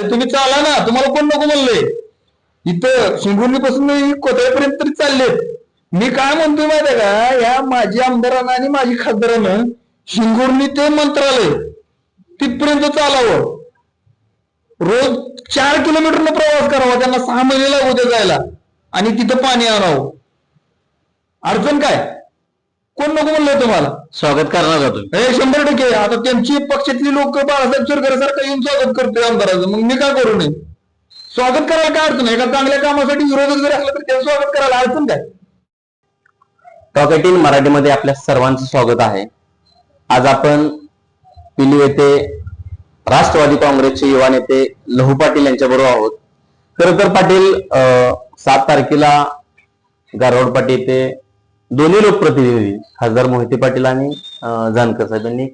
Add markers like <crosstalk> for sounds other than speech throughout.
तुम्ही चाला ना. तुम्हाला कोण नको म्हणलंय इथं शिंगुर्ली पासून कोथळ्यापर्यंत तरी चाललेत. मी काय म्हणतोय माहिती का? या माझी आमदारांना आणि माझी खासदारानं शिंगुर्ली ते मंत्रालय तिथपर्यंत चालावं. रोज चार किलोमीटरनं प्रवास करावा. त्यांना सहा महिने लागू दे जायला. आणि तिथं पाणी आणावं. अडचण काय? कोण नको म्हणलंय तुम्हाला? स्वागत करणार का तुम्ही हे शंभर टक्के. आता त्यांची पक्षातली लोक बाळासाहेब सरकारसारखं येऊन स्वागत करतोय आमदाराचं. मग मी काय करू नये? स्वागत करायला काय अडचण एका चांगल्या कामासाठी विरोधक जरी असलं तर त्याचं स्वागत करायला अडचण काय? टॉक एटीन मराठीमध्ये आपल्या सर्वांचं स्वागत आहे. आज आपण पिलू येथे राष्ट्रवादी काँग्रेसचे युवा नेते लहू पाटील यांच्या बरोबर आहोत. खरं तर पाटील सात तारखेला गारवाड पाटी येथे दोन्ही लोकप्रतिनिधी खासदार मोहिते पाटील आणि जानकर साहेब यांनी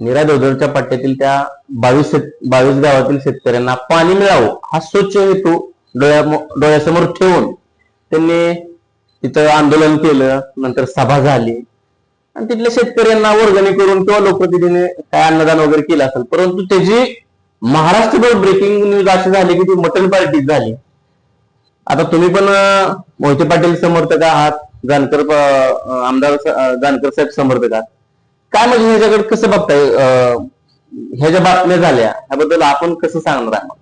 निरा देवदरच्या पट्ट्यातील त्या बावीस शेत- बावीस गावातील शेतकऱ्यांना पाणी मिळावं हा स्वच्छ हेतू डोळ्या डोळ्यासमोर ठेवून त्यांनी तिथं आंदोलन केलं नंतर सभा झाली. आणि तिथल्या शेतकऱ्यांना वर्गणी करून किंवा लोकप्रतिनिधीने काय अन्नदान वगैरे केलं असेल परंतु त्याची महाराष्ट्रभर ब्रेकिंग न्यूज अशी झाली की ती मटन पार्टी झाली. आता तुम्ही पण मोहिते पाटील समर्थक आहात. जानकर आमदार जानकर साहेब समर्थक आहात काय म्हणजे ह्याच्याकडे कसं बघताय? ह्या ज्या बातम्या झाल्या ह्याबद्दल आपण कसं सांगणार आहोत?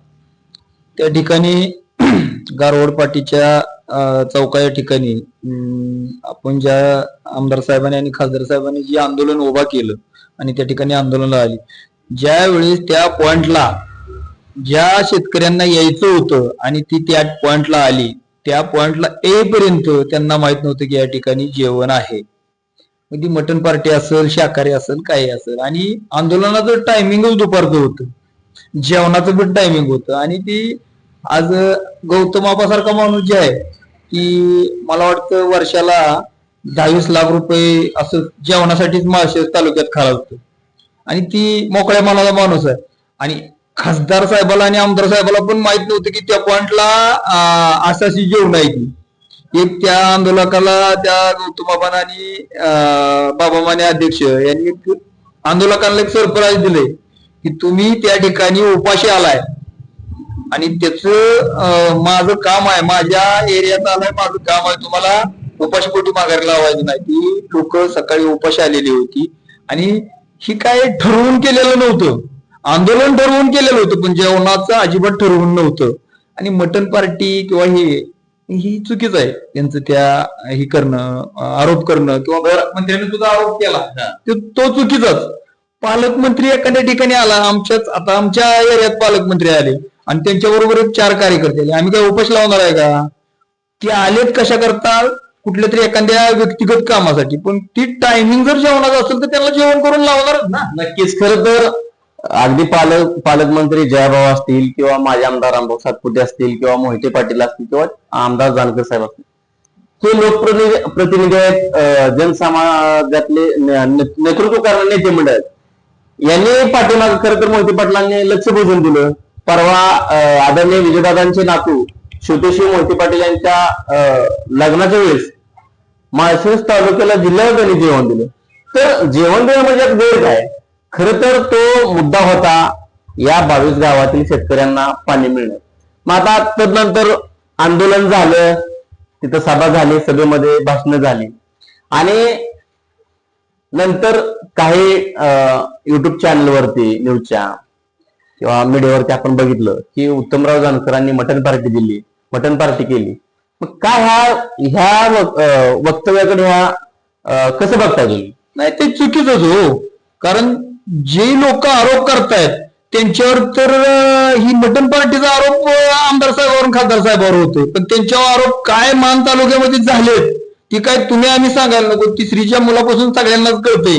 त्या ठिकाणी <clears throat> गारवड पाटीच्या चौका या ठिकाणी आपण ज्या आमदार साहेबांनी आणि खासदार साहेबांनी जे आंदोलन उभा केलं आणि त्या ठिकाणी आंदोलनाला आली ज्या वेळेस त्या पॉइंटला ज्या शेतकऱ्यांना यायचं होतं आणि ती त्या पॉइंटला आली त्या पॉइंटला येईपर्यंत त्यांना माहीत नव्हतं की या ठिकाणी जेवण आहे. मग ती मटन पार्टी असेल शाकाहारी असेल काही असेल. आणि आंदोलनाचं टायमिंगच दुपारचं होतं. जेवणाचं पण टायमिंग होतं. आणि ती आज गौतम माणूस जे आहे की मला वाटतं वर्षाला दहावीस लाख रुपये असं जेवणासाठीच माळशेज तालुक्यात खालावतो आणि ती मोकळ्या मनाचा माणूस आहे. आणि खासदार साहेबाला आणि आमदार साहेबाला पण माहीत नव्हतं की त्या पॉइंटला आशाशी जेवण आहे ती. एक त्या आंदोलकाला त्या गौतम बाबांना आणि बाबा माने अध्यक्ष यांनी एक आंदोलकांना एक सरप्राईज दिले की तुम्ही त्या ठिकाणी उपाशी आलाय. आणि त्याच माझं काम आहे माझ्या एरियात आलाय माझं काम आहे. तुम्हाला उपाशीपोटी माघारी लावायची नाही. ती लोक सकाळी उपाशी आलेली होती. आणि ही काय ठरवून केलेलं नव्हतं. आंदोलन ठरवून केलेलं होतं पण जेवणाचं अजिबात ठरवून नव्हतं. आणि मटन पार्टी किंवा हे ही चुकीच आहे. त्यांचं त्या हे करणं आरोप करणं किंवा मंत्र्यांनी सुद्धा आरोप केला. तो तो चुकीचाच. पालकमंत्री एखाद्या ठिकाणी आला आमच्याच आता आमच्या एरियात पालकमंत्री आले आणि त्यांच्या बरोबर एक चार कार्यकर्ते आले. आम्ही काय उपास लावणार आहे का? ते आलेत कशा करता? कुठल्या तरी एखाद्या व्यक्तिगत कामासाठी. पण ती टायमिंग जर जेवणाचं असेल तर त्यांना जेवण करून लावणारच ना. नक्कीच. खरं तर अगदी पालक पालकमंत्री जयाभाऊ असतील किंवा माझे आमदार रामभाऊ सातपुते असतील किंवा मोहिते पाटील असतील किंवा आमदार जानकर साहेब असतील. हे लोकप्रतिनिधी प्रतिनिधी आहेत जनसमाजातले नेतृत्व करणारे नेते मंडळ आहेत. यांनी पाठीमाग खरं तर मोहिते पाटलांनी लक्ष भोजन दिलं. परवा आदरणीय विजयदादांचे नातू छोटेशी मोहिते पाटील यांच्या अं, लग्नाच्या वेळेस माळशिरस तालुक्याला जिल्ह्यावर त्यांनी जेवण दिलं. तर जेवण देणं म्हणजे यात गैर काय खर तर तो मुद्दा होता या बावीस गावातील शेतकऱ्यांना पाणी मिळणं. मग आता तदनंतर आंदोलन झालं तिथं सभा झाली सभेमध्ये भाषणं झाली. आणि नंतर काही युट्यूब चॅनलवरती न्यूजच्या किंवा मीडियावरती आपण बघितलं की उत्तमराव जानकरांनी मटन पार्टी दिली मटन पार्टी केली. मग काय ह्या ह्या वक्तव्याकडे ह्या कसं बघता तुम्ही? नाही ते चुकीच हो. कारण जे लोक आरोप करतायत त्यांच्यावर तर ही मटन पार्टीचा आरोप आमदार साहेबांवर खासदार साहेबांवर होतो पण त्यांच्यावर आरोप काय मान तालुक्यामध्ये झालेत ती काय तुम्ही आम्ही सांगायला नको. तिसरीच्या मुलापासून सगळ्यांनाच कळते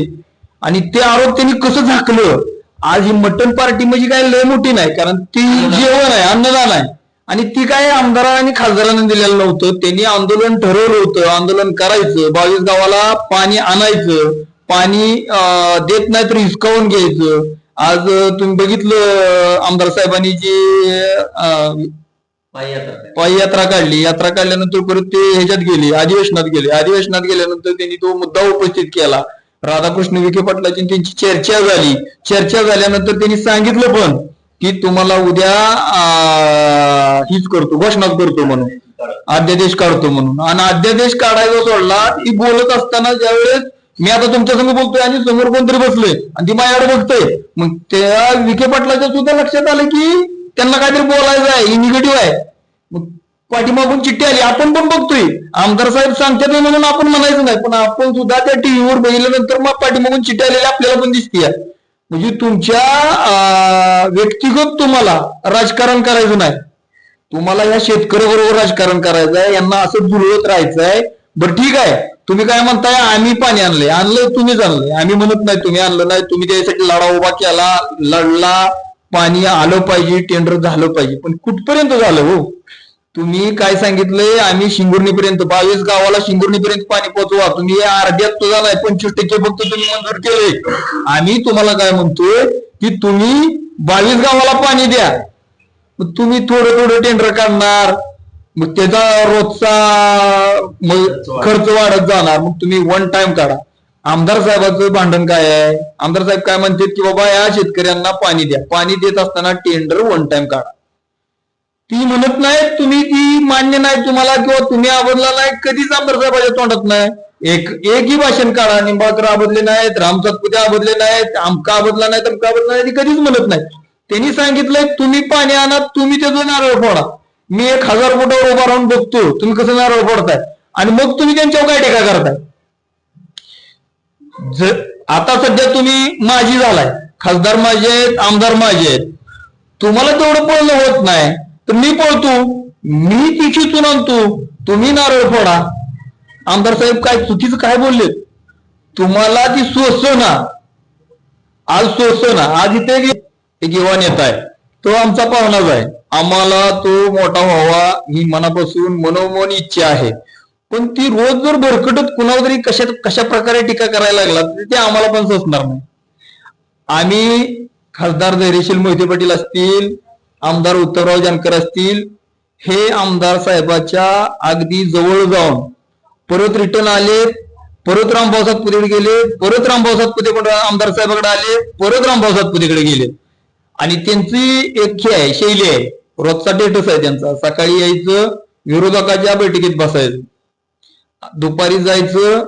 आणि ते आरोप त्यांनी कसं झाकलं? आज ही मटन पार्टी म्हणजे काय लय मोठी नाही कारण ती जेवण आहे अन्नदान आहे. आणि ती काय आमदारा आणि खासदारांना दिलेलं नव्हतं. त्यांनी आंदोलन ठरवलं होतं. आंदोलन करायचं. बावीस गावाला पाणी आणायचं. पाणी देत नाही तर हिसकावून घ्यायचं. आज तुम्ही बघितलं आमदार साहेबांनी जे पायी यात्रा काढली. यात्रा काढल्यानंतर परत ते ह्याच्यात गेले अधिवेशनात गेले. अधिवेशनात गेल्यानंतर त्यांनी तो मुद्दा उपस्थित केला. राधाकृष्ण विखे पाटलाची त्यांची चर्चा झाली. चर्चा झाल्यानंतर त्यांनी सांगितलं पण की तुम्हाला उद्या हीच करतो घोषणा करतो म्हणून. अध्यादेश काढतो म्हणून. आणि अध्यादेश काढायचा सोडला ती बोलत असताना ज्यावेळेस मी आता तुमच्यासमोर बोलतोय आणि समोर कोणतरी बसलोय आणि ती माझ्याकडे बघतोय. मग त्या विखे पाटलाच्या सुद्धा लक्षात आलं की त्यांना काहीतरी बोलायचं आहे ही निगेटिव्ह आहे. मग पाठीमागून चिठ्ठी आली. आपण पण बघतोय. आमदार साहेब सांगतात म्हणून आपण म्हणायचं नाही पण आपण सुद्धा त्या टीव्हीवर बघितल्यानंतर मग पाठीमागून चिठ्ठी आलेली आपल्याला पण दिसतीये. म्हणजे तुमच्या व्यक्तिगत तुम्हाला राजकारण करायचं नाही. तुम्हाला या शेतकऱ्याबरोबर राजकारण करायचं आहे यांना असं जुळवत राहायचं आहे बरं ठीक आहे. तुम्ही काय म्हणताय? आम्ही पाणी आणलंय. आणलंय तुम्हीच आणलंय. आम्ही म्हणत नाही तुम्ही आणलं नाही. तुम्ही त्यासाठी लढा उभा केला. लढला पाणी आलं पाहिजे टेंडर झालं पाहिजे. पण कुठपर्यंत झालं हो? तुम्ही काय सांगितलंय? आम्ही शिंगुर्णीपर्यंत बावीस गावाला शिंगुर्णीपर्यंत पाणी पोहोचवा. तुम्ही अर्ध्यात तो झालाय पंचवीस टक्के फक्त तुम्ही मंजूर केले आम्ही तुम्हाला काय म्हणतोय? की तुम्ही बावीस गावाला पाणी द्या. तुम्ही थोडं थोडं टेंडर काढणार मग त्याचा रोजचा खर्च वाढत जाणार. मग तुम्ही वन टाइम काढा. आमदार साहेबाचं भांडण काय आहे? आमदार साहेब काय म्हणतात की बाबा या शेतकऱ्यांना पाणी द्या. पाणी देत असताना टेंडर वन टाइम काढा. ती म्हणत नाही तुम्ही ती मान्य नाही तुम्हाला किंवा तुम्ही आवडला नाही कधीच आमदार साहेबाच्या तोंडात नाही. एक एकही भाषण काढा. निंबाळकर आबदले नाहीत राम सातपुते आबदले नाहीत आमका आबदला नाही तमका आबदला नाही ती कधीच म्हणत नाही त्यांनी सांगितलंय तुम्ही पाणी आणा तुम्ही त्याचं नारळ फोडा. मी एक हजार फुटावर उभा राहून बघतो. तुम्ही कसं नारळ फोडताय? आणि मग तुम्ही त्यांच्यावर काय टीका करताय? जर आता सध्या तुम्ही माझी झालाय. खासदार माझे आहेत आमदार माझे आहेत. तुम्हाला तेवढं पळणं होत नाही. तर मी पळतो. मी ती खिचून आणतो. तुम्ही नारळ फोडा. आमदार साहेब काय चुकीचं काय बोलले तुम्हाला ती सोसना आज सोसना आज इथे एक युवा नेता आहे. तो आमचा पाहुणाच आहे. आम्हाला तो मोठा व्हावा ही मनापासून मनोमन इच्छा आहे. पण ती रोज जर भरकटत कुणावर तरी कशा कशा प्रकारे टीका करायला लागला तर ते आम्हाला पण सोसणार नाही. आम्ही खासदार धैर्यशील मोहिते पाटील असतील आमदार उत्तमराव जानकर असतील हे आमदार साहेबाच्या अगदी जवळ जाऊन परत रिटर्न आले परत रामभाऊ सातपुतेकडे गेले परत रामभाऊ सातपुते पण आमदार साहेबाकडे आले परत रामभाऊ सातपुतेकडे गेले. आणि त्यांची एक आहे शैली आहे. रोजचा स्टेटस आहे त्यांचा सकाळी यायचं विरोधकाच्या बैठकीत बसायचं. दुपारी जायचं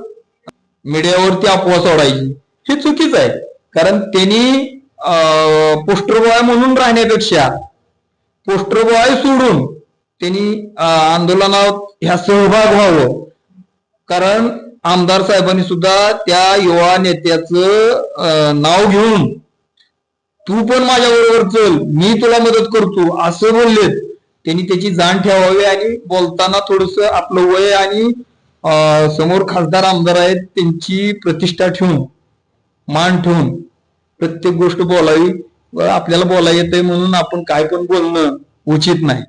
मीडियावरती अफवा सोडायची. हे चुकीचं आहे. कारण त्यांनी पोस्टरबॉय म्हणून राहण्यापेक्षा पोस्टरबॉय सोडून त्यांनी आंदोलनात ह्या सहभाग व्हावं. कारण आमदार साहेबांनी सुद्धा त्या युवा नेत्याचं नाव घेऊन तू पण माझ्या बरोबर चल मी तुला मदत करतो असं बोललेत. त्यांनी त्याची जाण ठेवावी आणि बोलताना थोडस आपलं वय आणि समोर खासदार आमदार आहेत त्यांची प्रतिष्ठा ठेवून मान ठेवून प्रत्येक गोष्ट बोलावी व आपल्याला बोला येतंय म्हणून आपण काय पण बोलणं उचित नाही.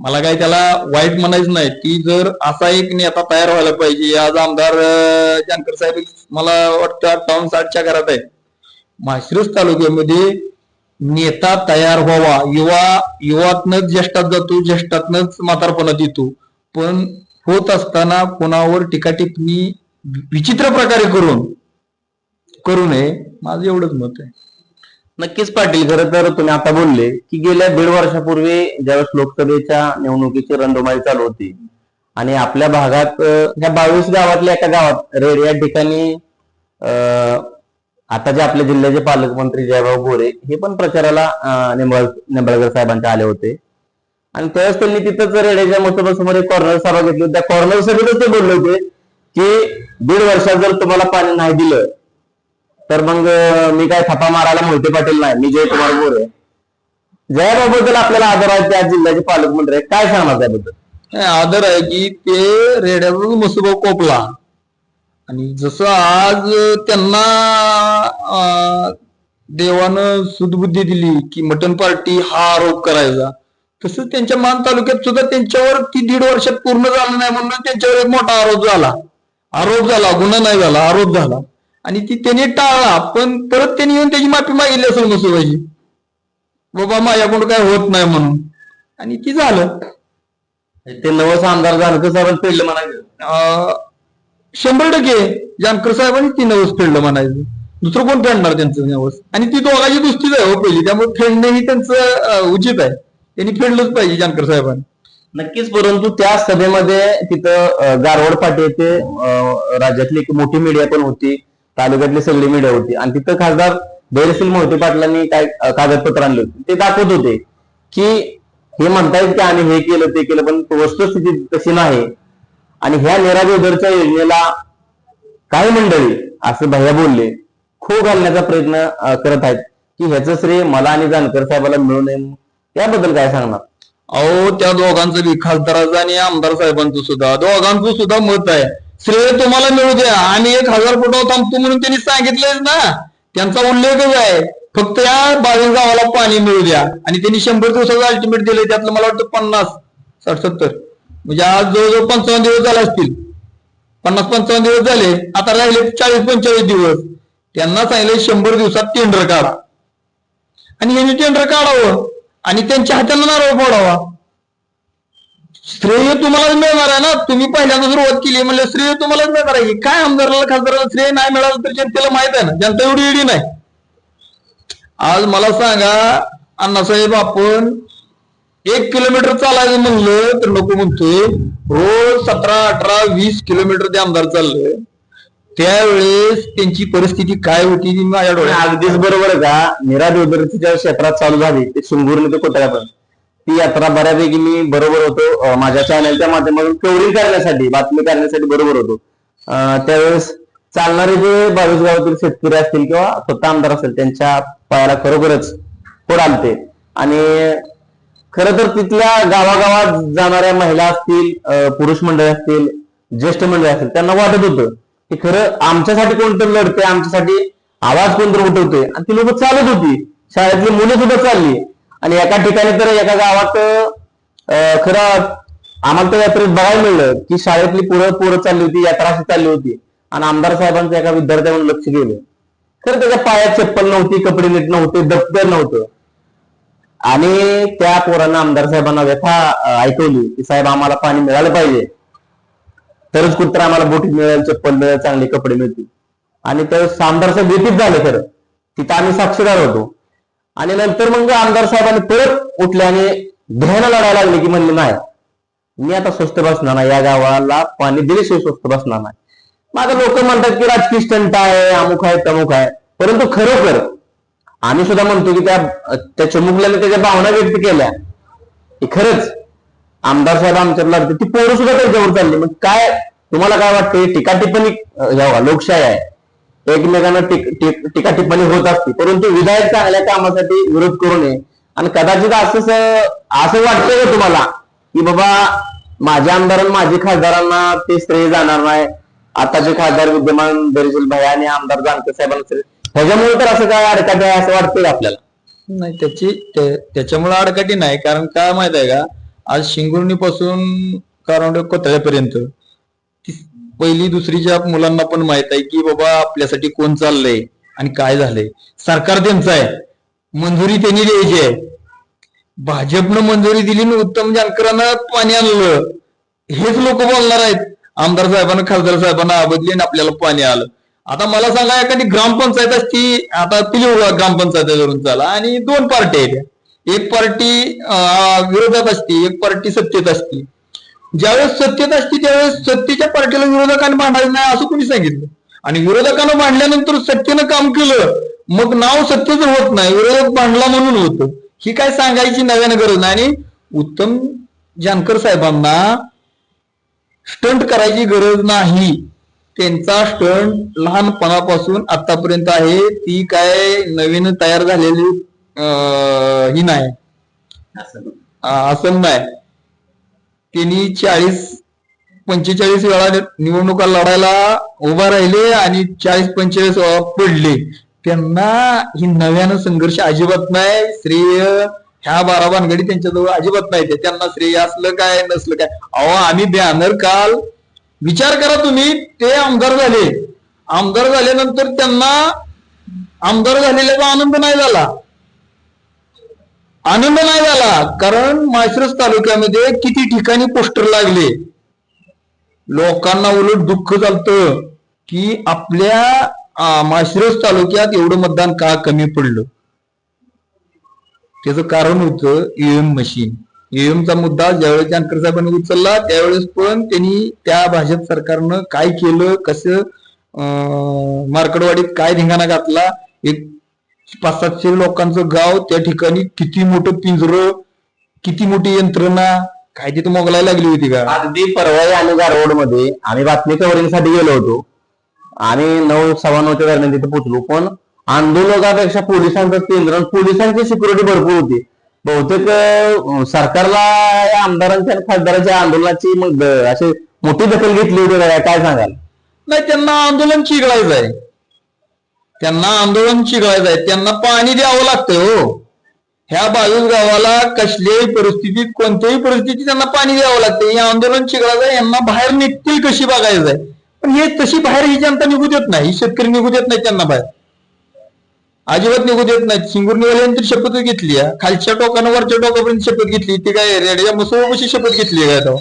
मला काय त्याला वाईट म्हणायचं नाही ती जर असा एक नेता तयार व्हायला पाहिजे आज आमदार जानकर साहेब मला वाटतं अठ्ठावन्न साठच्या घरात आहे. माळशिरस तालुक्यामध्ये नेता तयार व्हावा. युवा युवातनच ज्येष्ठात जातो ज्येष्ठातनच म्हातारपणात येतो पण होत असताना कोणावर टीका टिप्पणी विचित्र प्रकारे करून करू नये माझं एवढंच मत आहे. नक्कीच पाटील खरं तर तुम्ही आता बोलले की गेल्या दीड वर्षापूर्वी ज्यावेळेस लोकसभेच्या निवडणुकीची रणधुमाळी चालू होती आणि आपल्या भागात ह्या बावीस गावातल्या एका गावात रेड या ठिकाणी अं, आता जे आपल्या जिल्ह्याचे पालकमंत्री जयभाऊ गोरे हे पण प्रचाराला अं, निंबाळ निंबाळकर साहेबांचे आले होते. आणि त्यावेळेस त्यांनी तिथंच रेड्याच्या मसोबासमोर एक कॉर्नर सभा घेतली होती. त्या कॉर्नर सभेतच ते बोलले होते की दीड वर्षात जर तुम्हाला पाणी नाही दिलं तर मग मी काय थपा मारायला मोहिते पाटील नाही मी जयकुमार गोरे. जयाबाबद्दल आपल्याला आदर आहे त्या जिल्ह्याचे पालकमंत्री काय सांगणार त्याबद्दल? आदर आहे की ते रेड्याचा मसुबा कोपला. आणि जसं आज त्यांना देवानं सुदबुद्धी दिली की मटन पार्टी हा आरोप करायचा तसं त्यांच्या मान तालुक्यात सुद्धा त्यांच्यावर ती दीड वर्षात पूर्ण झालं नाही म्हणून त्यांच्यावर एक मोठा आरोप झाला. आरोप झाला गुन्हा नाही झाला आरोप झाला. आणि ती त्यांनी टाळला पण परत त्यांनी येऊन त्याची माफी मागितली असेल मसुबाची बाबा माझ्याकडून काय होत नाही म्हणून. आणि ती झालं. ते नवस आमदार जानकर साहेबांनी फेडलं म्हणायचं. अं, शंभर टक्के जानकर साहेबांनी ती नवस फेडलं म्हणायचं. दुसरं कोण फेडणार त्यांचं नवस? आणि ती दोघांची दुसरीच आहे हो पहिली त्यामुळे फेडणं ही त्यांचं उचित आहे. त्यांनी फेडलंच पाहिजे जानकर साहेबांनी नक्कीच परंतु त्या सभेमध्ये तिथं गारवड पाटी येथे राज्यातली एक मोठी मीडिया पण होती तालुक्यातली सगळी मीडिया होती. आणि तिथं खासदार धैर्यशील मोहिते पाटलांनी काय कागदपत्र आणले होते. ते दाखवत होते की हे म्हणतायत की आम्ही हे केलं ते केलं पण वस्तुस्थिती तशी नाही. आणि ह्या निरागोदरच्या योजनेला काही मंडळी असं भैया बोलले खो घालण्याचा प्रयत्न करत आहेत की ह्याचं श्रेय मला आणि जानकर साहेबाला मिळू नये याबद्दल काय सांगणार? अहो त्या दोघांचं बी खासदाराचं आणि आमदार साहेबांचं सुद्धा. दोघांचं सुद्धा मत आहे. श्रेय तुम्हाला मिळू द्या. आम्ही एक हजार फुटावर थांबतो म्हणून त्यांनी सांगितलंय ना. त्यांचा उल्लेखच आहे. फक्त या बावीस गावाला पाणी मिळू द्या. आणि त्यांनी शंभर दिवसाचं अल्टिमेट दिलंय. त्यातलं मला वाटतं पन्नास साठ सत्तर. म्हणजे आज जवळजवळ पंचावन्न दिवस झाले असतील. पन्नास पंचावन्न दिवस झाले आता राहिले चाळीस पंचेचाळीस दिवस. त्यांना सांगितले शंभर दिवसात टेंडर काढा. आणि यांनी टेंडर काढावं आणि त्यांच्या हाताला नारळ फोडावा. श्रेय तुम्हालाच मिळणार आहे ना? तुम्ही पहिल्यांदा सुरुवात केली म्हणजे श्रेय तुम्हालाच मिळणार आहे काय आमदाराला खासदाराला श्रेय नाही मिळालं तर जनतेला माहीत आहे ना? जनता एवढी एडी नाही. आज मला सांगा अण्णासाहेब आपण एक किलोमीटर चालायचं म्हणलं तर नको म्हणतोय. रोज सतरा अठरा वीस किलोमीटर ते आमदार चाललं. त्यावेळेस त्यांची परिस्थिती काय होती ती माझ्या आणि डोळ्यात अगदीच बरोबर आहे का? निरा ज्या क्षेत्रात चालू झाली ते सुंगूर ते कोतळ्यापर्यंत ती यात्रा बऱ्यापैकी मी बरोबर होतो. माझ्या चॅनलच्या माध्यमातून कव्हरिंग करण्यासाठी बातमी करण्यासाठी बरोबर होतो. त्यावेळेस चालणारे जे बावीस गावातील शेतकरी असतील किंवा स्वतः आमदार असेल त्यांच्या पायाला खरोखरच फोड आलते. आणि खरं तर तिथल्या गावागावात जाणाऱ्या महिला असतील पुरुष मंडळी असतील ज्येष्ठ मंडळी असतील त्यांना वाटत होतं की खरं आमच्यासाठी कोणतरी लढते आमच्यासाठी आवाज कोणतरी उठवते आणि ती लोक चालत होती. शाळेतली मुलं सुद्धा चालली. आणि एका ठिकाणी तर एका गावात खरं आम्हाला तर यात्रेत बघायला मिळलं की शाळेतली पुरं पोरं चालली होती यात्रा अशी चालली होती. आणि आमदार साहेबांचं एका विद्यार्थ्यावर लक्ष गेलं. खरं त्याच्या पायात चप्पल नव्हती कपडे नीट नव्हते दप्तर नव्हतं. आणि त्या पोरांना आमदार साहेबांना व्यथा ऐकवली की साहेब आम्हाला पाणी मिळालं पाहिजे. तरच कुत्र आम्हाला बोटी मिळेल चप्पल मिळेल चांगले कपडे मिळतील. आणि त्यावेळेस आमदार साहेब व्यतीत झाले खरं. तिथं आम्ही साक्षीदार होतो. आणि नंतर मग आमदार साहेबांनी परत उठले आणि ध्यानं लढायला लागले की म्हणले नाही मी आता स्वस्त बसणार नाही. या गावाला पाणी दिल्याशिवाय स्वस्त बसणार नाही. माझं लोक म्हणतात की राजकीय स्टंट आहे अमुक आहे तमुक आहे. परंतु खरोखर आम्ही सुद्धा म्हणतो की त्या त्या चमुकल्याने त्याच्या भावना व्यक्त केल्या. खरंच आमदार साहेब आमच्यावर लागते ती पोरं सुद्धा त्याच्यावर चालली. मग काय तुम्हाला काय वाटते टीका टिप्पणी लोकशाही आहे. एकमेकांना टीका टिप्पणी होत असते. परंतु विधायक चांगल्या कामासाठी विरोध करू नये. आणि कदाचित असं असं वाटतंय का तुम्हाला की बाबा माझ्या आमदारांना माझ्या खासदारांना ते श्रेय जाणार नाही. आताचे खासदार विद्यमान दरिजल भाई आणि आमदार जानकर साहेबांना श्रेय ह्याच्यामुळे तर असं काय अडकाट आहे असं वाटतंय का आपल्याला. नाही त्याची त्याच्यामुळे अडकाटी नाही. कारण काय माहीत आहे का? आज शिंगुर्णी पासून कारंडे कोथळ्यापर्यंत पहिली दुसरीच्या मुलांना पण माहीत आहे की बाबा आपल्यासाठी कोण चाललंय आणि काय झालंय. सरकार त्यांचं आहे. मंजुरी त्यांनी द्यायची आहे. भाजपनं मंजुरी दिली आणि उत्तम जानकरांना पाणी आणलं. हेच लोक बोलणार आहेत. आमदार साहेबांना खासदार साहेबांना आबदली आणि आपल्याला पाणी आलं. आता मला सांगा एखादी ग्रामपंचायत असती आता पिलीव ग्रामपंचायतीवरून चाला. आणि दोन पार्टी आहेत. एक पार्टी विरोधात असते एक पार्टी सत्तेत असते. ज्यावेळेस सत्तेत असते त्यावेळेस सत्तेच्या पार्टीला विरोधकांनी मांडायचं नाही असं कोणी सांगितलं? आणि विरोधकांना मांडल्यानंतर सत्तेनं काम केलं मग नाव सत्तेच होत नाही विरोधक मांडला म्हणून होतं. ही काय सांगायची नव्यानं गरज नाही. आणि उत्तम जानकर साहेबांना स्टंट करायची गरज नाही. त्यांचा स्टंट लहानपणापासून आतापर्यंत आहे. ती काय नवीन तयार झालेली ही नाही. असं नाही. त्यांनी चाळीस पंचेचाळीस वेळा निवडणुका लढायला उभा राहिले आणि चाळीस पंचेचाळीस वेळा पडले. त्यांना ही नव्यानं संघर्ष अजिबात नाही. श्रेय ह्या बारा भानगडी त्यांच्याजवळ अजिबात नाही. ते त्यांना श्रेय असलं काय नसलं काय. अहो आम्ही बॅनर काल विचार करा तुम्ही ते आमदार झाले. आमदार झाल्यानंतर त्यांना आमदार झालेल्याचा आनंद नाही झाला. आनंद नाही झाला कारण माळशिरस तालुक्यामध्ये किती ठिकाणी पोस्टर लागले. लोकांना उलट दुःख चालतं की आपल्या आ, माळशिरस तालुक्यात एवढं मतदान का कमी पडलं? त्याचं कारण होतं ईएम मशीन ईएमचा मुद्दा ज्यावेळेस जानकर साहेबांनी उचलला त्यावेळेस पण त्यांनी त्या भाजप सरकारनं काय केलं कसं अं, मार्कडवाडीत काय धिंगाणा घातला एक पाच सातशे लोकांचं गाव त्या ठिकाणी किती मोठं पिंजरं किती मोठी यंत्रणा काय तिथं मोगलायला लागली होती का? अगदी परवाई आणि गारवडमध्ये आम्ही बातमी कव्हरिंगसाठी गेलो होतो. आणि नऊ सव्वा नऊच्या दरम्यान तिथे पोहोचलो पण आंदोलकापेक्षा पोलिसांचं केंद्र आणि पोलिसांची सिक्युरिटी भरपूर होती. बहुतेक सरकारला या आमदारांच्या आणि खासदारांच्या आंदोलनाची मग असे अशी मोठी दखल घेतली होती का? काय सांगाल? नाही त्यांना आंदोलन चिघळायचं आहे. त्यांना आंदोलन चिघळायचं आहे. त्यांना पाणी द्यावं लागतंय हो. ह्या बावीस गावाला कसल्याही परिस्थितीत कोणत्याही परिस्थितीत त्यांना पाणी द्यावं लागतं हे आंदोलन चिघळायचं आहे. यांना बाहेर निघतील कशी बघायचं आहे. पण हे तशी बाहेर ही जनता निघू देत नाही. ही शेतकरी निघू देत नाही त्यांना बाहेर. अजिबात निघू देत नाहीत. सिंगुर्नीवाल्यांनी तरी शपथ घेतली आहे. खालच्या टोकानं वरच्या टोकापर्यंत शपथ घेतली. ती काय रेड्या मसोबाशी शपथ घेतली काय तेव्हा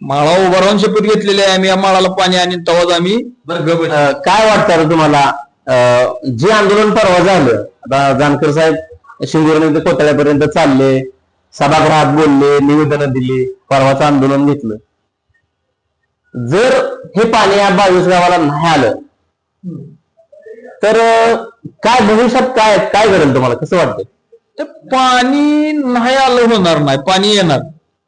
माळा उभा राहून शपथ घेतलेली आहे. आम्ही या माळाला पाणी आणि तेव्हाच आम्ही काय वाटतं तुम्हाला? अं, जे आंदोलन परवा झालं आता जानकर साहेब शिंगोर्णी ते कोतळ्यापर्यंत चालले सभागृहात बोलले निवेदनं दिली परवाचं आंदोलन घेतलं. जर हे पाणी या बावीस गावाला नाही आलं तर काय भविष्यात काय काय करेल तुम्हाला? कसं वाटतं तर पाणी नाही आलं होणार नाही. पाणी येणार.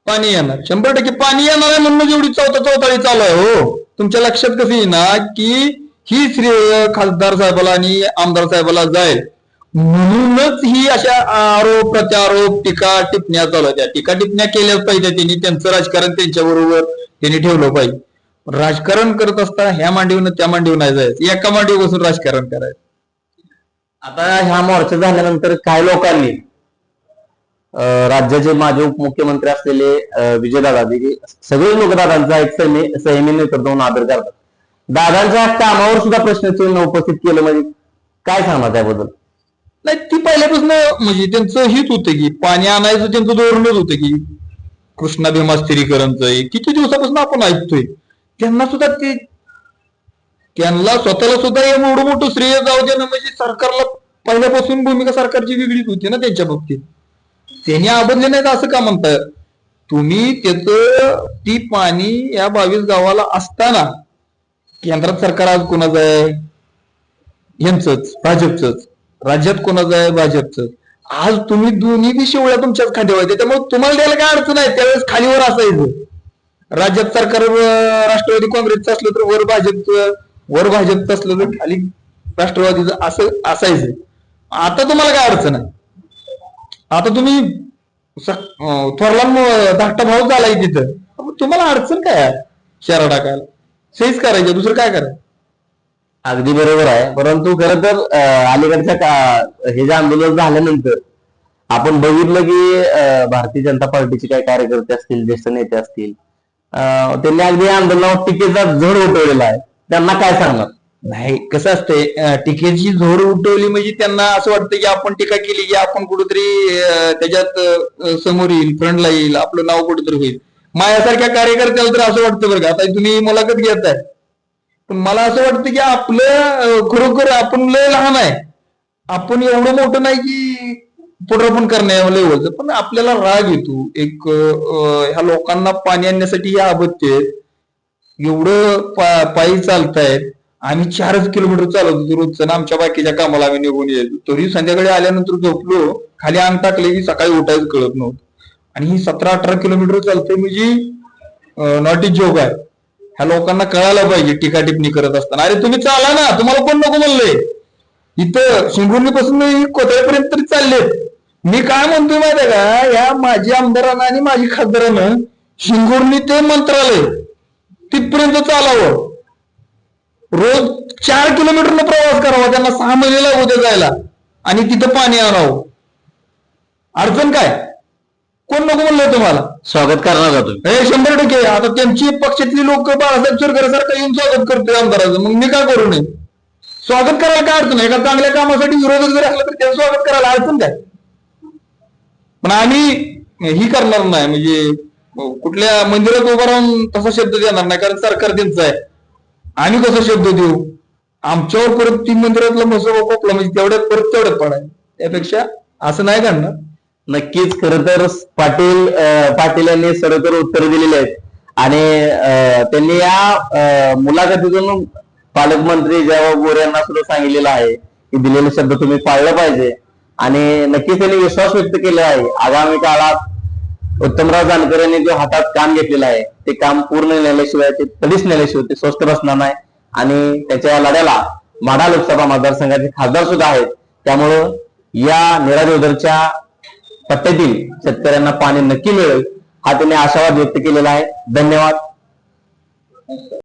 पाणी येणार. शंभर टक्के पाणी येणार आहे म्हणून एवढी चौथा चौथाळी चालू आहे हो. तुमच्या लक्षात कसं येईना की ही श्रेय खासदार साहेबाला आणि आमदार साहेबाला जाईल. म्हणूनच ही अशा आरोप प्रत्यारोप टीका टिपण्या चालू त्या टीका टिपण्या केल्याच पाहिजे त्यांनी त्यांचं राजकारण त्यांच्या बरोबर त्यांनी ठेवलं पाहिजे. राजकारण करत असताना ह्या मांडीवर त्या मांडीवर नाही जायचं. एका मांडीवर बसून राजकारण करायचं. आता ह्या मोर्चा झाल्यानंतर काही लोकांनी राज्याचे माजी उपमुख्यमंत्री असलेले विजयदादा सगळे लोक दादांचा एक संयमी संयमी नेतृत्व म्हणून आदर करतात. दादांच्या कामावर सुद्धा प्रश्नचिन्ह उपस्थित केलं म्हणजे काय सांगणार त्याबद्दल? नाही ती पहिल्यापासून म्हणजे त्यांचं हित होतं की पाणी आणायचं त्यांचं धोरणच होतं की कृष्णा भीमा स्थिरीकरणचं किती दिवसापासून आपण ऐकतोय? त्यांना सुद्धा ते त्यांना स्वतःला सुद्धा हे एवढं मोठं श्रेय जाऊ दे ना म्हणजे सरकारला पहिल्यापासून भूमिका सरकारची वेगळीच होती ना त्यांच्या बाबतीत. त्यांनी आबदले नाहीत असं का म्हणताय? तुम्ही त्याच ती पाणी या बावीस गावाला असताना केंद्रात सरकार आज कोणाचं आहे? यांचंच भाजपचंच. राज्यात कोणाचं आहे? भाजपचं आज तुम्ही दोन्ही बी शेवळ्या तुमच्याच खांद्यावर आहेत. त्यामुळे तुम्हाला द्यायला काय अडचण आहे? त्यावेळेस खालीवर असायचं. राज्यात सरकार राष्ट्रवादी काँग्रेसचं असलं तर वर भाजपचं वर भाजप असलं तर खाली राष्ट्रवादीचं असं असायचं आता तुम्हाला काय अडचण आहे? आता तुम्ही थोरला धाकटा भाऊ झालाय तिथं. तुम्हाला अडचण काय आहे शहरा टाकायला? सहीच करायचं दुसरं काय करायचं? अगदी बरोबर आहे. परंतु खरं तर अलीकडच्या का हे जे आंदोलन झाल्यानंतर आपण बघितलं की भारतीय जनता पार्टीचे काही कार्यकर्ते असतील ज्येष्ठ नेते असतील त्यांनी अगदी आंदोलनावर टीकेचा झड उठवलेला आहे. त्यांना काय सांगणार? नाही कसं असतंय टीकेची झोर उठवली म्हणजे त्यांना असं वाटतं की आपण टीका केली की आपण कुठेतरी त्याच्यात समोर येईल फ्रंटला येईल आपलं नाव कुठेतरी होईल. माझ्यासारख्या कार्यकर्त्याला तर असं वाटतं बरं का आता तुम्ही मुलाखत घेताय. पण मला असं वाटतं की आपलं खरोखर आपण लय लहान आहे. आपण एवढं मोठं नाही की पुनरावपन करण्या लेवलचं पण आपल्याला राग येतो. एक ह्या लोकांना पाणी आणण्यासाठी हे आपत्ती आहेत एवढं पा- पायी चालतायत आम्ही चारच किलोमीटर चालत होतो रोजचं आणि आमच्या बाकीच्या कामाला आम्ही निघून यायचो. तरी संध्याकाळी आल्यानंतर झोपलो खाली अंग टाकले की सकाळी उठायचं कळत नव्हतं. आणि ही सतरा अठरा किलोमीटर चालतंय म्हणजे नॉट इज जोग आहे. ह्या लोकांना कळायला पाहिजे टीका टिप्पणी करत असताना. अरे तुम्ही चाला ना तुम्हाला कोण नको म्हणलंय इथं शिंगुर्ली पासून कोथळ्यापर्यंत तरी चाललेत. मी काय म्हणतोय माहितीये का? या माझी आमदारांना आणि माझी खासदारानं शिंगुर्णी ते मंत्रालय तिथपर्यंत चालावं. रोज चार किलोमीटरनं प्रवास करावा त्यांना सहा महिने लागू दे जायला आणि तिथं पाणी आणावं. अडचण काय? कोण नको म्हणलंय तुम्हाला? स्वागत करणार का तुम्ही? हे शंभर टक्के. आता त्यांची पक्षातली लोक बाळासाहेब सरकारसारखं येऊन स्वागत करतोय आमदाराचं. मग मी काय करू नये? स्वागत करायला काय अडचण एका चांगल्या कामासाठी विरोधक जरी असलं तर त्याचं स्वागत करायला अडचण काय? पण आम्ही ही करणार नाही. म्हणजे कुठल्या मंदिरात उभं राहून तसा शब्द देणार नाही कारण सरकार त्यांचं आहे. आम्ही कसा शब्द देऊ? आमच्यावर परत तीन मंदिरातला मसोबा कोपला म्हणजे तेवढ्यात परत तेवढ्यात पडाय त्यापेक्षा असं नाही करणार नक्कीच खर तर पाटील पाटील यांनी सरोतर उत्तर दिलेली आहेत. आणि त्यांनी या मुलाखतीतून पालकमंत्री जयबाब गोरे यांना सुद्धा सांगितलेलं आहे की दिलेले शब्द तुम्ही पाळलं पाहिजे. आणि नक्कीच त्यांनी विश्वास व्यक्त केला आहे. आगामी काळात उत्तमराव जानकर यांनी जो हातात काम घेतलेलं आहे ते काम पूर्ण नेल्याशिवाय ते कधीच नेल्याशिवाय ते स्वस्त बसणार नाही. आणि त्याच्या या लढ्याला माढा लोकसभा मतदारसंघाचे खासदार सुद्धा आहेत. त्यामुळं या निराजोदरच्या पट्ट्यातील शेतकऱ्यांना पाणी नक्की मिळेल हा त्यांनी आशावाद व्यक्त केलेला आहे. धन्यवाद.